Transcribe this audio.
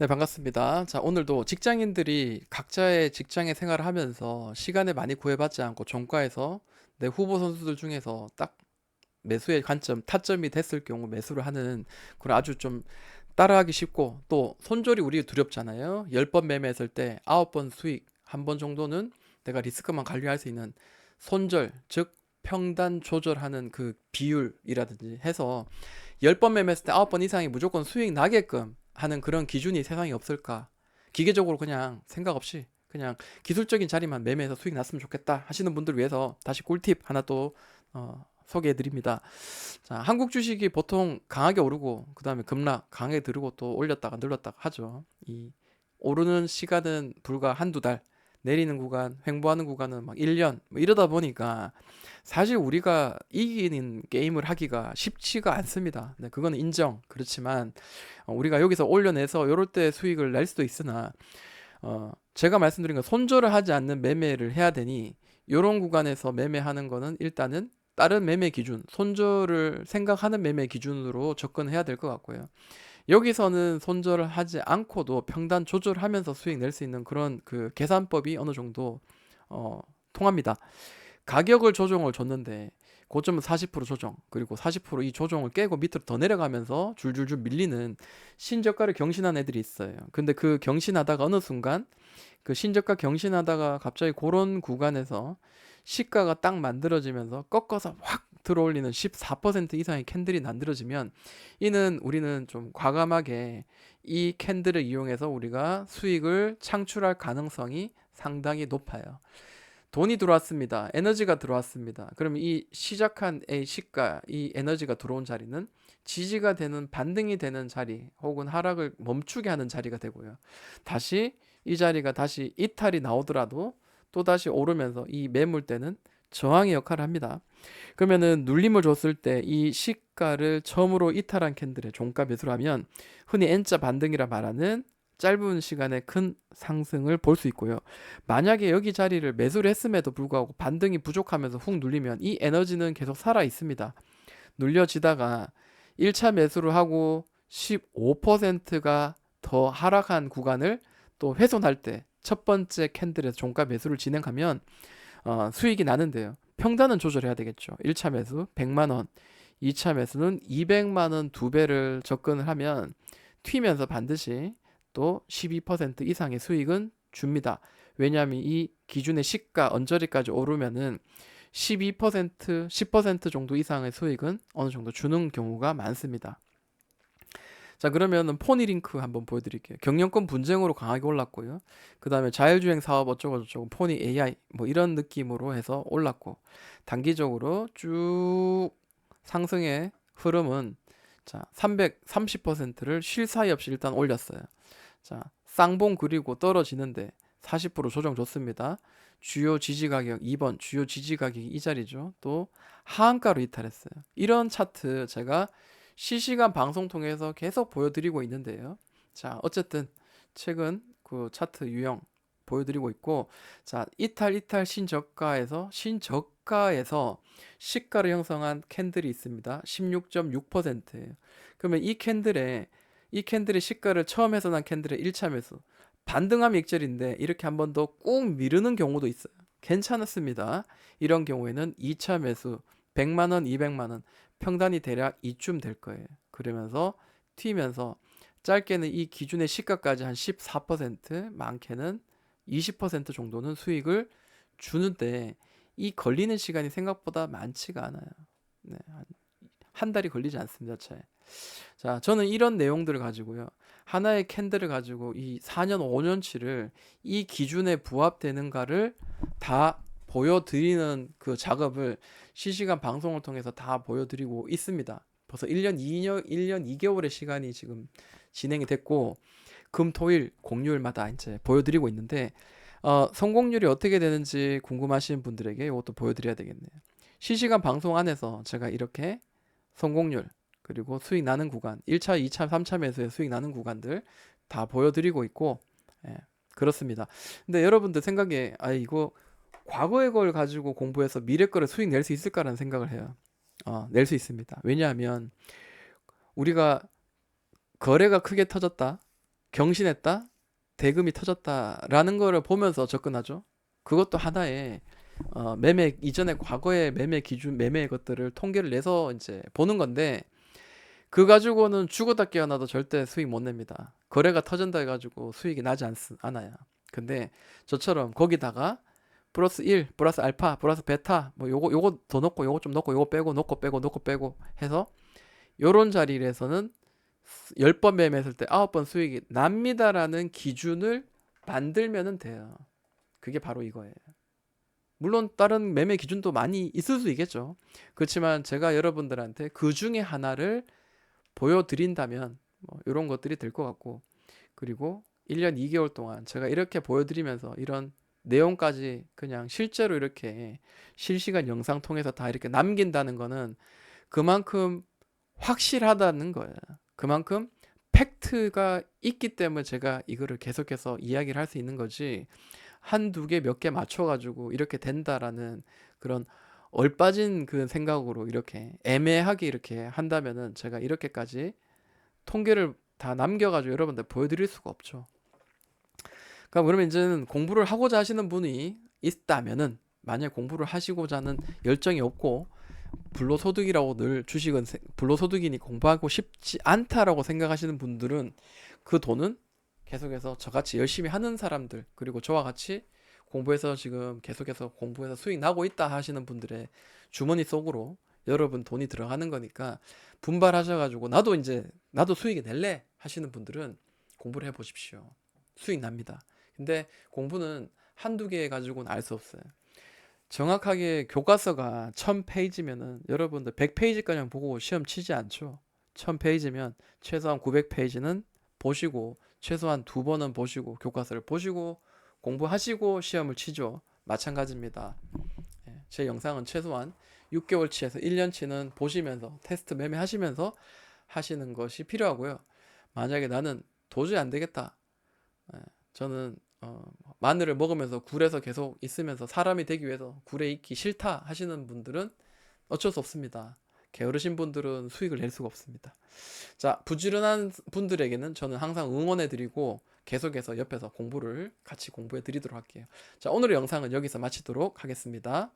네, 반갑습니다. 자, 오늘도 직장인들이 각자의 직장의 생활을 하면서 시간을 많이 구애받지 않고 종가에서 내 후보 선수들 중에서 딱 매수의 관점, 타점이 됐을 경우 매수를 하는 그런 아주 좀 따라하기 쉽고 또 손절이 우리 두렵잖아요. 10번 매매했을 때 9번 수익, 한 번 정도는 내가 리스크만 관리할 수 있는 손절, 즉 평단 조절하는 그 비율이라든지 해서 10번 매매했을 때 9번 이상이 무조건 수익 나게끔 하는 그런 기준이 세상에 없을까? 기계적으로 그냥 생각 없이 그냥 기술적인 자리만 매매해서 수익 났으면 좋겠다 하시는 분들 위해서 다시 꿀팁 하나 또 어, 소개해 드립니다. 자, 한국 주식이 보통 강하게 오르고 그다음에 급락 강하게 들고 또 올렸다가 늘렸다가 하죠. 이 오르는 시간은 불과 한두 달, 내리는 구간, 횡보하는 구간은 막 1년 뭐 이러다 보니까 사실 우리가 이기는 게임을 하기가 쉽지가 않습니다. 네, 그거는 인정. 그렇지만 어, 우리가 여기서 올려내서 요럴 때 수익을 낼 수도 있으나 어, 제가 말씀드린 건 손절을 하지 않는 매매를 해야 되니 요런 구간에서 매매하는 거는 일단은 다른 매매 기준, 손절을 생각하는 매매 기준으로 접근해야 될 것 같고요. 여기서는 손절을 하지 않고도 평단 조절하면서 수익 낼 수 있는 그런 그 계산법이 어느 정도 어, 통합니다. 가격을 조정을 줬는데 고점은 40% 조정 그리고 40%이 조정을 깨고 밑으로 더 내려가면서 줄줄줄 밀리는 신저가를 경신한 애들이 있어요. 근데 그 경신하다가 어느 순간 그 신저가 경신하다가 갑자기 그런 구간에서 시가가 딱 만들어지면서 꺾어서 확 들어올리는 14% 이상의 캔들이 만들어지면 이는 우리는 좀 과감하게 이 캔들을 이용해서 우리가 수익을 창출할 가능성이 상당히 높아요. 돈이 들어왔습니다. 에너지가 들어왔습니다. 그럼 이 시작한 A 시가, 이 에너지가 들어온 자리는 지지가 되는 반등이 되는 자리 혹은 하락을 멈추게 하는 자리가 되고요. 다시 이 자리가 다시 이탈이 나오더라도 또 다시 오르면서 이 매물대는 저항의 역할을 합니다. 그러면은 눌림을 줬을 때 이 시가를 처음으로 이탈한 캔들의 종가 매수를 하면 흔히 N자 반등이라 말하는 짧은 시간에 큰 상승을 볼 수 있고요. 만약에 여기 자리를 매수를 했음에도 불구하고 반등이 부족하면서 훅 눌리면 이 에너지는 계속 살아 있습니다. 눌려지다가 1차 매수를 하고 15%가 더 하락한 구간을 또 훼손할 때 첫 번째 캔들에서 종가 매수를 진행하면 어, 수익이 나는데요. 평단은 조절해야 되겠죠. 1차 매수 100만 원, 2차 매수는 200만 원 두 배를 접근을 하면 튀면서 반드시 또 12% 이상의 수익은 줍니다. 왜냐하면 이 기준의 시가 언저리까지 오르면은 12% 10% 정도 이상의 수익은 어느 정도 주는 경우가 많습니다. 자 그러면은 포니 링크 한번 보여드릴게요. 경영권 분쟁으로 강하게 올랐고요. 그 다음에 자율주행 사업 어쩌고 저쩌고 포니 AI 뭐 이런 느낌으로 해서 올랐고 단기적으로 쭉 상승의 흐름은 자 330%를 쉴 사이 없이 일단 올렸어요. 자, 쌍봉 그리고 떨어지는데 40% 조정 좋습니다. 주요 지지 가격 2번 주요 지지 가격이 이 자리죠. 또 하한가로 이탈했어요. 이런 차트 제가 실시간 방송 통해서 계속 보여드리고 있는데요. 자, 어쨌든 최근 그 차트 유형 보여드리고 있고, 자, 이탈 이탈 신저가에서 신저가에서 시가를 형성한 캔들이 있습니다. 16.6%예요. 그러면 이 캔들에 이 캔들의 시가를 처음 해서 난 캔들의 1차 매수 반등함 익절인데 이렇게 한 번 더 꾹 미루는 경우도 있어요. 괜찮았습니다. 이런 경우에는 2차 매수 100만 원, 200만 원 평단이 대략 이쯤 될 거예요. 그러면서 튀면서 짧게는 이 기준의 시가까지 한 14%, 많게는 20% 정도는 수익을 주는데 이 걸리는 시간이 생각보다 많지가 않아요. 네, 한, 한 달이 걸리지 않습니다, 차에. 자, 저는 이런 내용들을 가지고요. 하나의 캔들을 가지고 이 4년, 5년치를 이 기준에 부합되는가를 다 보여드리는 그 작업을 실시간 방송을 통해서 다 보여드리고 있습니다. 벌써 1년 2년 1년 2개월의 시간이 지금 진행이 됐고 금, 토, 일 공휴일마다 이제 보여드리고 있는데 어, 성공률이 어떻게 되는지 궁금하신 분들에게 이것도 보여드려야 되겠네요. 실시간 방송 안에서 제가 이렇게 성공률 그리고 수익 나는 구간 1차, 2차, 3차 매수에 수익 나는 구간들 다 보여드리고 있고 예, 그렇습니다. 근데 여러분들 생각에 아 이거 과거의 걸 가지고 공부해서 미래 거를 수익 낼 수 있을까라는 생각을 해요. 어, 낼 수 있습니다. 왜냐하면 우리가 거래가 크게 터졌다. 경신했다, 대금이 터졌다라는 거를 보면서 접근하죠. 그것도 하나의 어, 매매 이전에 과거의 매매 기준 매매의 것들을 통계를 내서 이제 보는 건데 그 가지고는 죽었다 깨어나도 절대 수익 못 냅니다. 거래가 터진다 해가지고 수익이 나지 않, 않아요. 근데 저처럼 거기다가 플러스 1, 플러스 알파, 플러스 베타 뭐 요거 요거 더 넣고 요거 좀 넣고 요거 빼고 넣고 빼고 넣고 빼고 해서 요런 자리에서는 10번 매매했을 때 9번 수익이 납니다라는 기준을 만들면은 돼요. 그게 바로 이거예요. 물론 다른 매매 기준도 많이 있을 수 있겠죠. 그렇지만 제가 여러분들한테 그 중에 하나를 보여드린다면 뭐 이런 것들이 될 것 같고 그리고 1년 2개월 동안 제가 이렇게 보여드리면서 이런 내용까지 그냥 실제로 이렇게 실시간 영상 통해서 다 이렇게 남긴다는 거는 그만큼 확실하다는 거예요. 그만큼 팩트가 있기 때문에 제가 이거를 계속해서 이야기를 할 수 있는 거지 한두 개 몇 개 맞춰 가지고 이렇게 된다라는 그런 얼빠진 그 생각으로 이렇게 애매하게 이렇게 한다면은 제가 이렇게까지 통계를 다 남겨 가지고 여러분들 보여 드릴 수가 없죠. 그러니까 그러면 이제는 공부를 하고자 하시는 분이 있다면은 만약 공부를 하시고자 하는 열정이 없고 불로소득이라고 늘 주식은 세- 불로소득이니 공부하고 싶지 않다라고 생각하시는 분들은 그 돈은 계속해서 저같이 열심히 하는 사람들 그리고 저와 같이 공부해서 지금 계속해서 공부해서 수익 나고 있다 하시는 분들의 주머니 속으로 여러분 돈이 들어가는 거니까 분발하셔가지고 나도 이제 나도 수익이 낼래 하시는 분들은 공부를 해보십시오. 수익 납니다. 근데 공부는 한두 개 가지고는 알 수 없어요. 정확하게 교과서가 1000페이지면은 여러분들 100페이지까지 보고 시험 치지 않죠. 1000페이지면 최소한 900페이지는 보시고 최소한 두 번은 보시고 교과서를 보시고 공부하시고 시험을 치죠. 마찬가지입니다. 예, 제 영상은 최소한 6개월치에서 1년치는 보시면서 테스트 매매하시면서 하시는 것이 필요하고요. 만약에 나는 도저히 안 되겠다. 예, 저는 어, 마늘을 먹으면서 굴에서 계속 있으면서 사람이 되기 위해서 굴에 있기 싫다 하시는 분들은 어쩔 수 없습니다. 게으르신 분들은 수익을 낼 수가 없습니다. 자, 부지런한 분들에게는 저는 항상 응원해 드리고 계속해서 옆에서 공부를 같이 공부해 드리도록 할게요. 자, 오늘의 영상은 여기서 마치도록 하겠습니다.